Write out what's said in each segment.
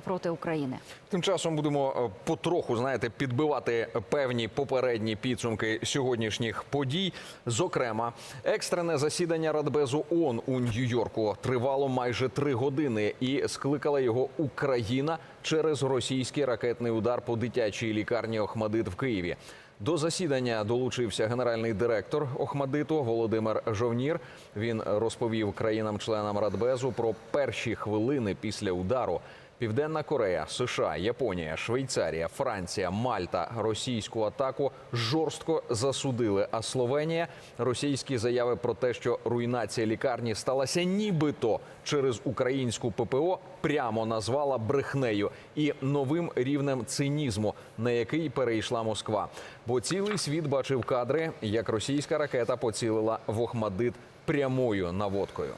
проти України. Тим часом будемо е, потроху знаєте підбивати певні попередні підсумки сьогоднішніх подій. Зокрема, екстрене засідання Радбезу ООН у Нью-Йорку тривало майже три години, і скликала його Україна через російський ракетний удар по дитячій лікарні Охмадит в Києві. До засідання долучився генеральний директор Охмадиту Володимир Жовнір. Він розповів країнам-членам Радбезу про перші хвилини після удару. Південна Корея, США, Японія, Швейцарія, Франція, Мальта російську атаку жорстко засудили. А Словенія російські заяви про те, що руйнація лікарні сталася нібито через українську ППО, прямо назвала брехнею і новим рівнем цинізму, на який перейшла Москва. Бо цілий світ бачив кадри, як російська ракета поцілила в Охмадит прямою наводкою.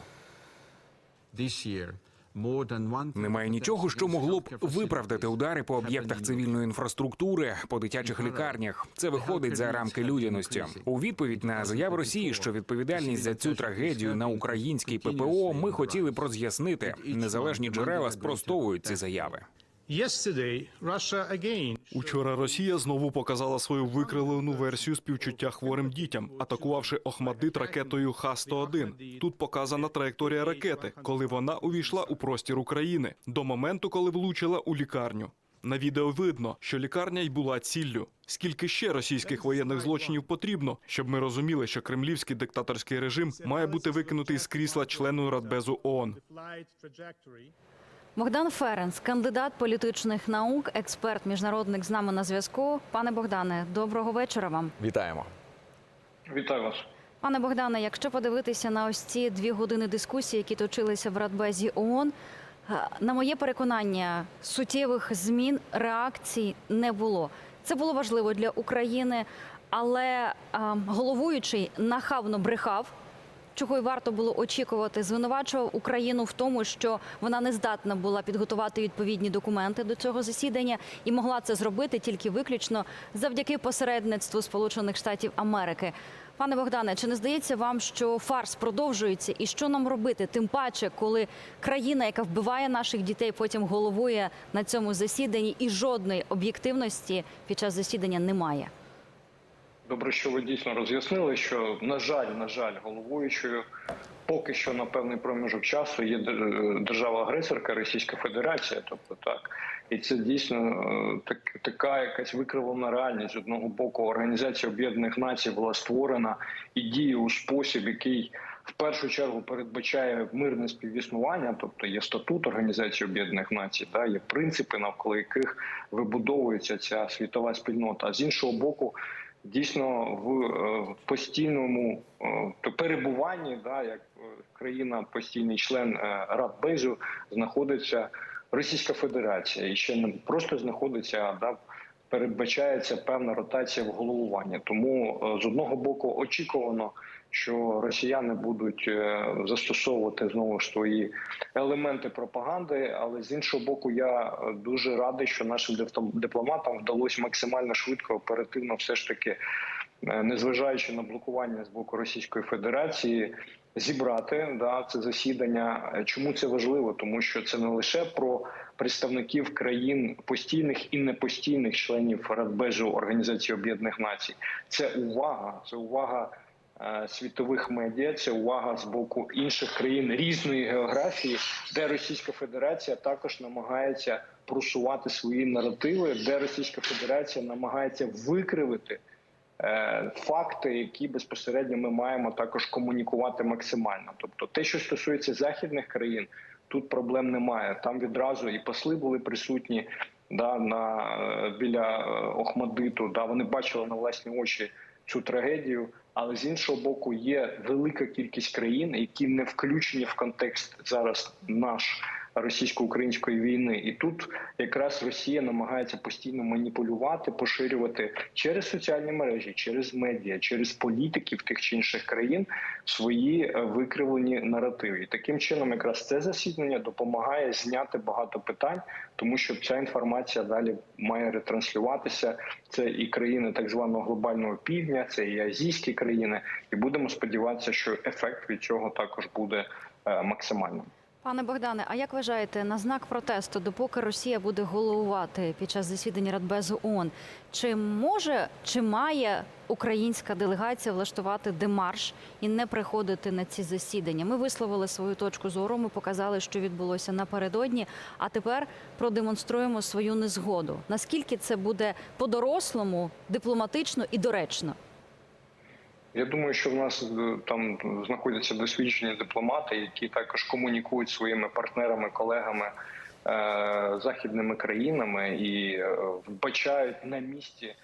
Немає нічого, що могло б виправдати удари по об'єктах цивільної інфраструктури, по дитячих лікарнях. Це виходить за рамки людяності. У відповідь на заяви Росії, що відповідальність за цю трагедію на українській ППО, ми хотіли б роз'яснити. Незалежні джерела спростовують ці заяви. Учора Росія знову показала свою викривлену версію співчуття хворим дітям, атакувавши Охмадит ракетою Х-101. Тут показана траєкторія ракети, коли вона увійшла у простір України до моменту, коли влучила у лікарню. На відео видно, що лікарня й була ціллю. Скільки ще російських воєнних злочинів потрібно, щоб ми розуміли, що кремлівський диктаторський режим має бути викинутий з крісла члену Радбезу ООН. Богдан Ференц, кандидат політичних наук, експерт, міжнародник з нами на зв'язку. Пане Богдане, доброго вечора вам. Вітаємо. Вітаю вас. Пане Богдане, якщо подивитися на ось ці дві години дискусії, які точилися в Радбезі ООН, е, на моє переконання, суттєвих змін реакцій не було. Це було важливо для України, але е, головуючий нахабно брехав. Чого й варто було очікувати, звинувачував Україну в тому, що вона не здатна була підготувати відповідні документи до цього засідання і могла це зробити тільки виключно завдяки посередництву Сполучених Штатів Америки. Пане Богдане, чи не здається вам, що фарс продовжується, і що нам робити? Тим паче, коли країна, яка вбиває наших дітей, потім головує на цьому засіданні, і жодної об'єктивності під час засідання немає. Добре, що ви дійсно роз'яснили, що на жаль, на жаль, головуючою поки що на певний проміжок часу є держава-агресорка Російська Федерація. Тобто так, і це дійсно е, так, така якась викривлена реальність. З одного боку, Організація Об'єднаних Націй була створена і діє у спосіб, який в першу чергу передбачає мирне співіснування, тобто є статут Організації Об'єднаних Націй, да, є принципи, навколо яких вибудовується ця світова спільнота. А з іншого боку, дійсно в е, постійному е, перебуванні, да, як е, країна, постійний член Радбезу, знаходиться Російська Федерація, і ще не просто знаходиться, а да, передбачається певна ротація в головуванні. Тому е, з одного боку очікувано, що росіяни будуть е, застосовувати знову ж свої елементи пропаганди, але з іншого боку, я е, дуже радий, що нашим диплом- дипломатам вдалося максимально швидко, оперативно, все ж таки, незважаючи на блокування з боку Російської Федерації. Зібрати да це засідання. Е, Чому це важливо? Тому що це не лише про представників країн постійних і непостійних членів Радбезу Організації Об'єднаних Націй. Це увага, це увага е, світових медіа, це увага з боку інших країн різної географії, де Російська Федерація також намагається просувати свої наративи, де Російська Федерація намагається викривити е, факти, які безпосередньо ми маємо також комунікувати максимально. Тобто, те, що стосується західних країн, тут проблем немає. Там відразу і посли були присутні да, на, е, біля е, Охмадиту. Да, вони бачили на власні очі цю трагедію. Але з іншого боку, є велика кількість країн, які не включені в контекст зараз наш російсько-української війни, і тут якраз Росія намагається постійно маніпулювати, поширювати через соціальні мережі, через медіа, через політиків тих чи інших країн свої е, викривлені наративи. І таким чином, якраз це засідання допомагає зняти багато питань, тому що ця інформація далі має ретранслюватися. Це і країни так званого глобального півдня, це і азійські країни, і будемо сподіватися, що ефект від цього також буде е, максимальним. Пане Богдане, а як вважаєте, на знак протесту, допоки Росія буде головувати під час засідання Радбезу ООН, чи може чи має українська делегація влаштувати демарш і не приходити на ці засідання? Ми висловили свою точку зору. Ми показали, що відбулося напередодні. А тепер продемонструємо свою незгоду. Наскільки це буде по-дорослому, дипломатично і доречно? Я думаю, що в нас е, там знаходяться досвідчені дипломати, які також комунікують своїми партнерами, колегами е, західними країнами і е, вбачають на місці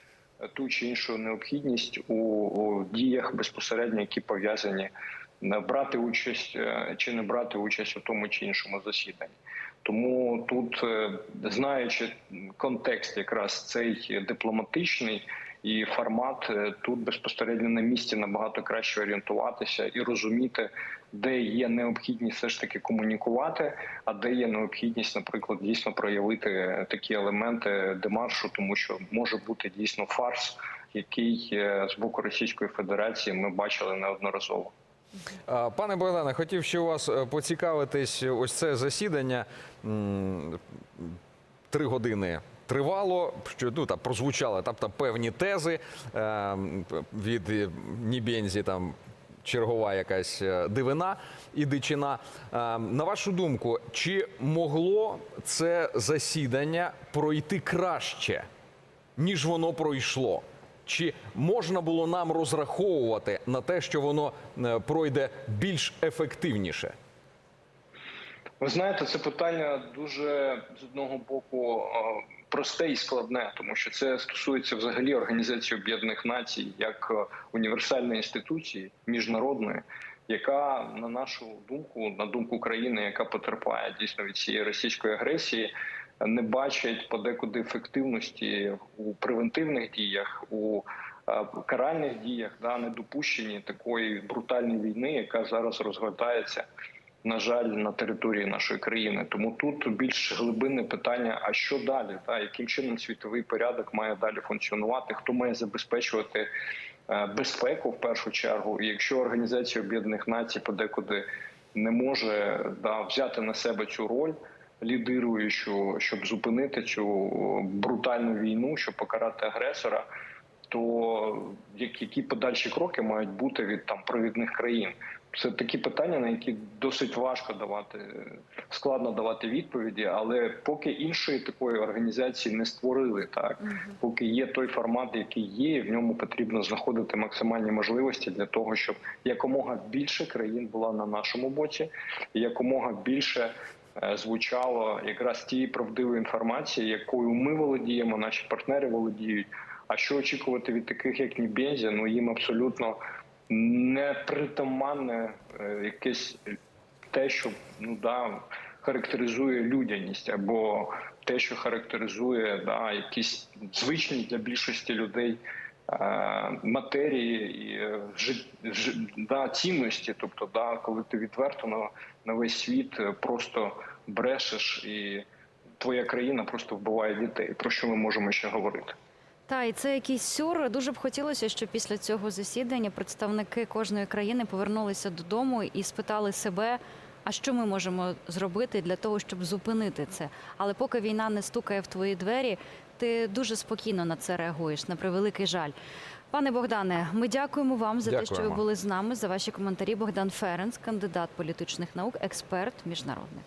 ту чи іншу необхідність у, у діях безпосередньо, які пов'язані брати участь чи не брати участь у тому чи іншому засіданні. Тому тут, знаючи контекст, якраз цей дипломатичний і формат, е, тут безпосередньо на місці набагато краще орієнтуватися і розуміти, де є необхідність все ж таки комунікувати, а де є необхідність, наприклад, дійсно проявити такі елементи демаршу, тому що може бути дійсно фарс, який е, з боку Російської Федерації ми бачили неодноразово. Пане Богдане, хотів ще у вас е, поцікавитись. Ось це засідання три години. Тривало, що ну там прозвучали там, там певні тези е, від Нібензі, там чергова якась е, дивина і дичина. Е, на вашу думку, чи могло це засідання пройти краще, ніж воно пройшло? Чи можна було нам розраховувати на те, що воно е, пройде більш ефективніше? Ви знаєте, це питання дуже з одного боку е, просте і складне, тому що це стосується взагалі Організації Об'єднаних Націй як е, універсальної інституції міжнародної, яка на нашу думку, на думку країни, яка потерпає дійсно від цієї російської агресії, не бачить подекуди ефективності у превентивних діях у е, каральних діях, да недопущенні такої брутальної війни, яка зараз розгортається на жаль, на території нашої країни. Тому тут більш глибинне питання: а що далі? Та яким чином світовий порядок має далі функціонувати? Хто має забезпечувати е, безпеку в першу чергу? І якщо Організація Об'єднаних Націй подекуди не може да, взяти на себе цю роль. Лідируючу, щоб зупинити цю брутальну війну, щоб покарати агресора, то які подальші кроки мають бути від там провідних країн? Це такі питання, на які досить важко давати складно давати відповіді, але поки іншої такої організації не створили, так поки є той формат, який є, і в ньому потрібно знаходити максимальні можливості для того, щоб якомога більше країн була на нашому боці, і якомога більше е, звучало якраз тієї правдивої інформації, якою ми володіємо, наші партнери володіють. А що очікувати від таких, як Нібензя? Ну їм абсолютно непритаманне е, якесь те, що ну да характеризує людяність, або те, що характеризує да якісь звичні для більшості людей е, матерії і е, да, цінності. Тобто, да, коли ти відверто на, на весь світ просто брешеш і твоя країна просто вбиває дітей. Про що ми можемо ще говорити? Та і це якийсь сюр. Дуже б хотілося, щоб після цього засідання представники кожної країни повернулися додому і спитали себе, а що ми можемо зробити для того, щоб зупинити це. Але поки війна не стукає в твої двері, ти дуже спокійно на це реагуєш. На превеликий жаль. Пане Богдане, ми дякуємо вам за те, що ви були з нами, за ваші коментарі. Богдан Ференц, кандидат політичних наук, експерт, міжнародник.